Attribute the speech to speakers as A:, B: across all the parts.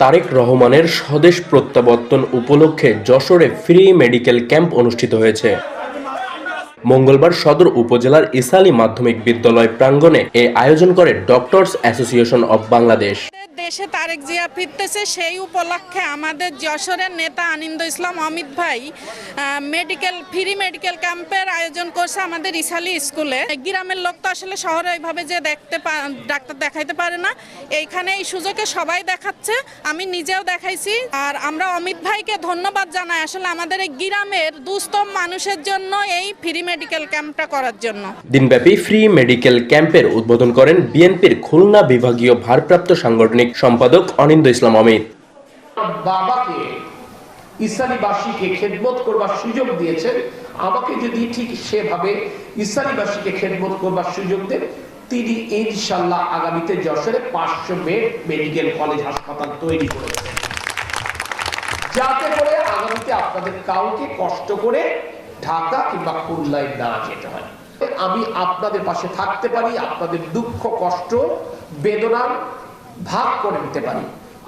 A: তারেক রহমানের স্বদেশ প্রত্যাবর্তন উপলক্ষে যশোরে ফ্রি মেডিকেল ক্যাম্প অনুষ্ঠিত হয়েছে। মঙ্গলবার সদর উপজেলার ইসালি মাধ্যমিক বিদ্যালয় প্রাঙ্গণে এ আয়োজন করে ডক্টরস অ্যাসোসিয়েশন অব বাংলাদেশ।
B: দেশে তারেক জিয়া ফিরতেছে, সেই উপলক্ষে আমাদের যশোরের নেতা আনন্দ ইসলাম অমিত ভাই মেডিকেল ফ্রি মেডিকেল ক্যাম্পের আয়োজন করছে আমাদের ইসালি স্কুলে। গ্রামের লোক তো আসলে শহরে ওইভাবে যে দেখতে ডাক্তার দেখাইতে পারে না। এইখানে এই সুযোগে সবাই দেখাচ্ছে, আমি নিজেও দেখাইছি। আর আমরা অমিত ভাইকে ধন্যবাদ জানাই আসলে আমাদের এই গ্রামের দুস্থম মানুষের জন্য এই ফ্রি মেডিকেল ক্যাম্পটা করার জন্য।
A: দিনব্যাপী ফ্রি মেডিকেল ক্যাম্পের উদ্বোধন করেন বিএনপির খুলনা বিভাগীয় ভারপ্রাপ্ত সাংগঠনিক সম্পাদক অনিন্দ ইসলাম অমিত
C: বাবাকে খেদমত করবার সুযোগ আমাকে যদি ঠিক সেভাবে খেদমত করবার সুযোগ দেন, তিনি ইনশাল্লাহ আগামীতে যশোরে পাঁচশো বেড মেডিকেল কলেজ হাসপাতাল তৈরি যাতে করে আগামীতে আপনাদের কাউকে কষ্ট করে ঢাকা কিংবা খুলনায় না যেতে হয়। আমি আপনাদের পাশে থাকতে পারি, আপনাদের দুঃখ, কষ্ট বেদনার ভাগ করে নিতে পারি।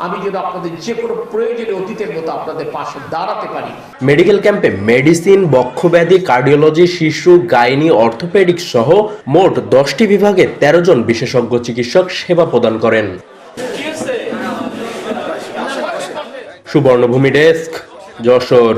C: আমি যেন আপনাদের যে কোনো প্রয়োজনে অতীতের মতো আপনাদের পাশে দাঁড়াতে পারি।
A: মেডিকেল ক্যাম্পে মেডিসিন, বক্ষব্যাধি, কার্ডিওলজি, শিশু, গাইনি, অর্থোপেডিক সহ মোট দশটি বিভাগে তেরো জন বিশেষজ্ঞ চিকিৎসক সেবা প্রদান করেন। সুবর্ণভূমি ডেস্ক, যশোর।